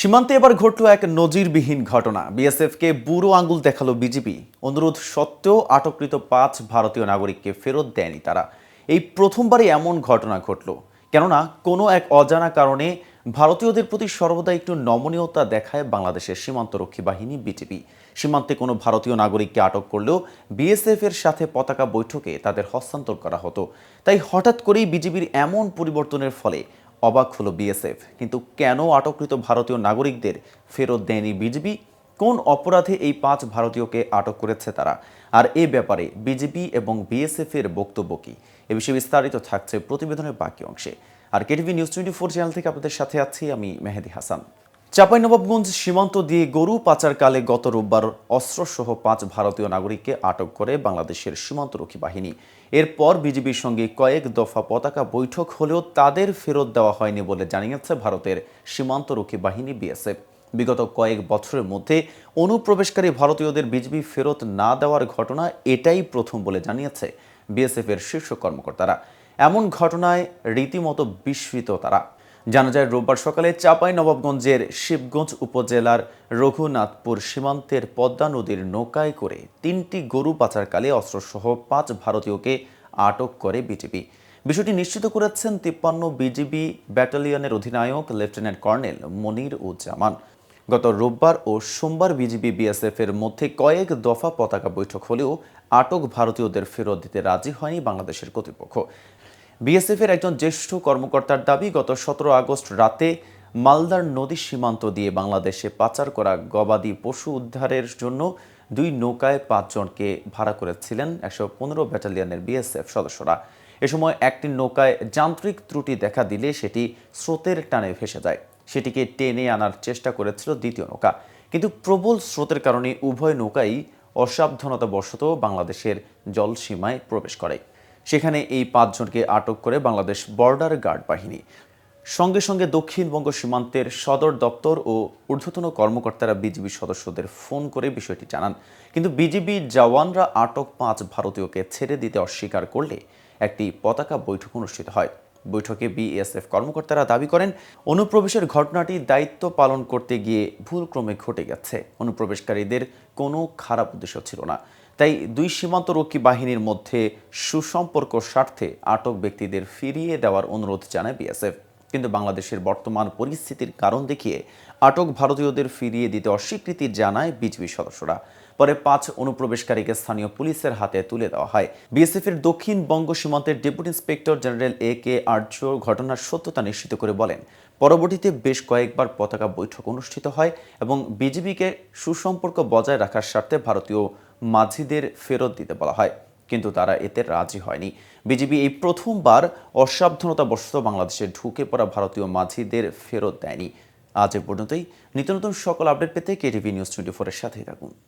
সীমান্তে এবার ঘটল এক নজিরবিহীন ঘটনা। বিএসএফকে বুড়ো আঙ্গুল দেখাল বিজেপি। অনুরোধ সত্ত্বেও আটককৃত পাঁচ ভারতীয় নাগরিককে ফেরত দেয়নি তারা। এই প্রথমবারই এমন ঘটনা ঘটল। কেননা, কোনো এক অজানা কারণে ভারতীয়দের প্রতি সর্বদা একটু নমনীয়তা দেখায় বাংলাদেশের সীমান্তরক্ষী বাহিনী বিজেপি। সীমান্তে কোনো ভারতীয় নাগরিককে আটক করলেও বিএসএফ এর সাথে পতাকা বৈঠকে তাদের হস্তান্তর করা হতো। তাই হঠাৎ করেই বিজেপির এমন পরিবর্তনের ফলে অবাক হলো বিএসএফ। কিন্তু কেন আটককৃত ভারতীয় নাগরিকদের ফেরত দেয়নি বিজেপি? কোন অপরাধে এই পাঁচ ভারতীয়কে আটক করেছে তারা? আর এ ব্যাপারে বিজেপি এবং বিএসএফের বক্তব্য কি? এ বিষয়ে বিস্তারিত থাকছে প্রতিবেদনের বাকি অংশে। আর KTV news twenty four channel থেকে আপনাদের সাথে আছি আমি মেহেদি হাসান। চাঁপাইনবাবগঞ্জ সীমান্ত দিয়ে গরু পাচারকালে গত রোববার অস্ত্রসহ পাঁচ ভারতীয় নাগরিককে আটক করে বাংলাদেশের সীমান্তরক্ষী বাহিনী। এরপর বিজিবির সঙ্গে কয়েক দফা পতাকা বৈঠক হলেও তাদের ফেরত দেওয়া হয়নি বলে জানিয়েছে ভারতের সীমান্তরক্ষী বাহিনী বিএসএফ। বিগত কয়েক বছরের মধ্যে অনুপ্রবেশকারী ভারতীয়দের বিজিবি ফেরত না দেওয়ার ঘটনা এটাই প্রথম বলে জানিয়েছে বিএসএফ এর শীর্ষ কর্মকর্তারা। এমন ঘটনায় রীতিমতো বিস্মিত তারা। জানা যায়, রোববার সকালে চাপাই নবাবগঞ্জের শিবগঞ্জ উপজেলার রঘুনাথপুর সীমান্তের পদ্মা নদীর নৌকায় করে তিনটি গরু পাচারকালে অস্ত্রসহ পাঁচ ভারতীয়কে আটক করে বিজেপি বিষয়টি নিশ্চিত করেছেন তিপ্পান্ন বিজিবি ব্যাটালিয়নের অধিনায়ক লেফটেন্যান্ট কর্নেল মনির উজ্জামান গত রোববার ও সোমবার বিজিবি বিএসএফ এর মধ্যে কয়েক দফা পতাকা বৈঠক হলেও আটক ভারতীয়দের ফেরত দিতে রাজি হয়নি বাংলাদেশের কর্তৃপক্ষ। বিএসএফ এর একজন জ্যেষ্ঠ কর্মকর্তার দাবি, গত সতেরো আগস্ট রাতে মালদার নদী সীমান্ত দিয়ে বাংলাদেশে পাচার করা গবাদি পশু উদ্ধারের জন্য দুই নৌকায় পাঁচজনকে ভাড়া করেছিলেন একশো পনেরো ব্যাটালিয়নের বিএসএফ সদস্যরা। এ সময় একটি নৌকায় যান্ত্রিক ত্রুটি দেখা দিলে সেটি স্রোতের টানে ভেসে যায়। সেটিকে টেনে আনার চেষ্টা করেছিল দ্বিতীয় নৌকা। কিন্তু প্রবল স্রোতের কারণে উভয় নৌকাই অসাবধানতাবশত বাংলাদেশের জলসীমায় প্রবেশ করে। সেখানে এই পাঁচজনকে আটক করে বাংলাদেশ বর্ডার গার্ড বাহিনী। সঙ্গে সঙ্গে দক্ষিণবঙ্গ সীমান্তের সদর দপ্তর ও ঊর্ধ্বতন কর্মকর্তারা বিজিবি সদস্যদের ফোন করে বিষয়টি জানান। কিন্তু বিজিবি জওয়ানরা আটক পাঁচ ভারতীয়কে ছেড়ে দিতে অস্বীকার করলে একটি পতাকা বৈঠক অনুষ্ঠিত হয়। বৈঠকে বিএসএফ কর্মকর্তারা দাবি করেন, অনুপ্রবেশের ঘটনাটি দায়িত্ব পালন করতে গিয়ে ভুলক্রমে ঘটে গেছে। অনুপ্রবেশকারীদের কোনো খারাপ উদ্দেশ্য ছিল না। তাই দুই সীমান্তরক্ষী বাহিনীর মধ্যে সুসম্পর্ক স্বার্থে আটক ব্যক্তিদের ফিরিয়ে দেওয়ার অনুরোধ জানায় বিএসএফ। কিন্তু বাংলাদেশের বর্তমান পরিস্থিতির কারণ দেখিয়ে আটক ভারতীয়দের ফিরিয়ে দিতে অস্বীকৃতি জানায় বিজেপি সদস্যরা। পরে পাঁচ অনুপ্রবেশকারীকে স্থানীয় পুলিশের হাতে তুলে দেওয়া হয়। বিএসএফ এর দক্ষিণ বঙ্গ সীমান্তের deputy inspector general A K Arya ঘটনার সত্যতা নিশ্চিত করে বলেন, পরবর্তীতে বেশ কয়েকবার পতাকা বৈঠক অনুষ্ঠিত হয় এবং বিজেপিকে সুসম্পর্ক বজায় রাখার স্বার্থে ভারতীয় মাঝিদের ফেরত দিতে বলা হয়, কিন্তু তারা এতে রাজি হয়নি। বিজেপি এই প্রথমবার অসাবধানতাবশত বাংলাদেশে ঢুকে পড়া ভারতীয় মাঝিদের ফেরত দেয়নি। আজ এ পর্যন্তই। নিত্য নতুন সকল আপডেট পেতে কেটিভি নিউজ টোয়েন্টি ফোরের সাথেই থাকুন।